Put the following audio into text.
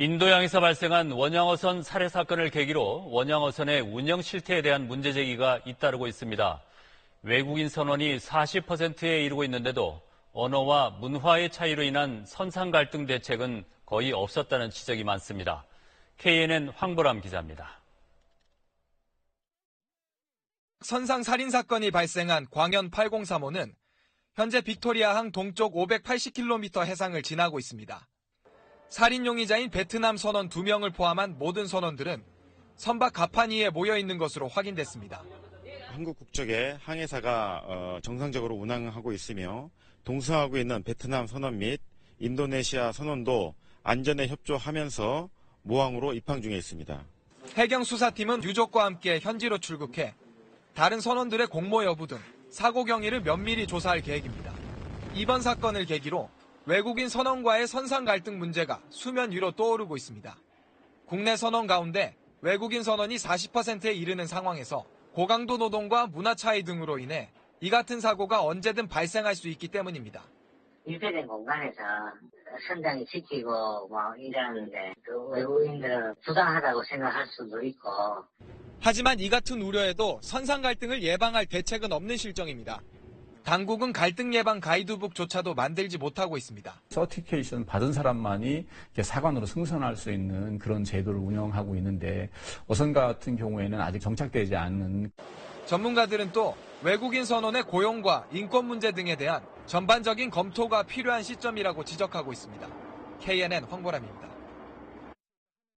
인도양에서 발생한 원양어선 살해 사건을 계기로 원양어선의 운영 실태에 대한 문제 제기가 잇따르고 있습니다. 외국인 선원이 40%에 이르고 있는데도 언어와 문화의 차이로 인한 선상 갈등 대책은 거의 없었다는 지적이 많습니다. KNN 황보람 기자입니다. 선상 살인 사건이 발생한 광현 803호는 현재 빅토리아항 동쪽 580km 해상을 지나고 있습니다. 살인 용의자인 베트남 선원 2명을 포함한 모든 선원들은 선박 가판위에 모여 있는 것으로 확인됐습니다. 한국 국적의 항해사가 어, 정상적으로 운항하고 있으며 동서하고 있는 베트남 선원 및 인도네시아 선원도 안전에 협조하면서 모항으로 입항 중에 있습니다. 해경 수사팀은 유족과 함께 현지로 출국해 다른 선원들의 공모 여부 등 사고 경위를 면밀히 조사할 계획입니다. 이번 사건을 계기로 외국인 선원과의 선상 갈등 문제가 수면 위로 떠오르고 있습니다. 국내 선원 가운데 외국인 선원이 40%에 이르는 상황에서 고강도 노동과 문화 차이 등으로 인해 이 같은 사고가 언제든 발생할 수 있기 때문입니다. 밀폐된 공간에서 선장이 지키고 뭐 이러는데 그 외국인들은 부당하다고 생각할 수도 있고 하지만 이 같은 우려에도 선상 갈등을 예방할 대책은 없는 실정입니다. 당국은 갈등 예방 가이드북조차도 만들지 못하고 있습니다. 서티케이션 받은 사람만이 사관으로 승선할 수 있는 그런 제도를 운영하고 있는데 어선 같은 경우에는 아직 정착되지 않는 전문가들은 또 외국인 선원의 고용과 인권 문제 등에 대한 전반적인 검토가 필요한 시점이라고 지적하고 있습니다. KNN 황보람입니다.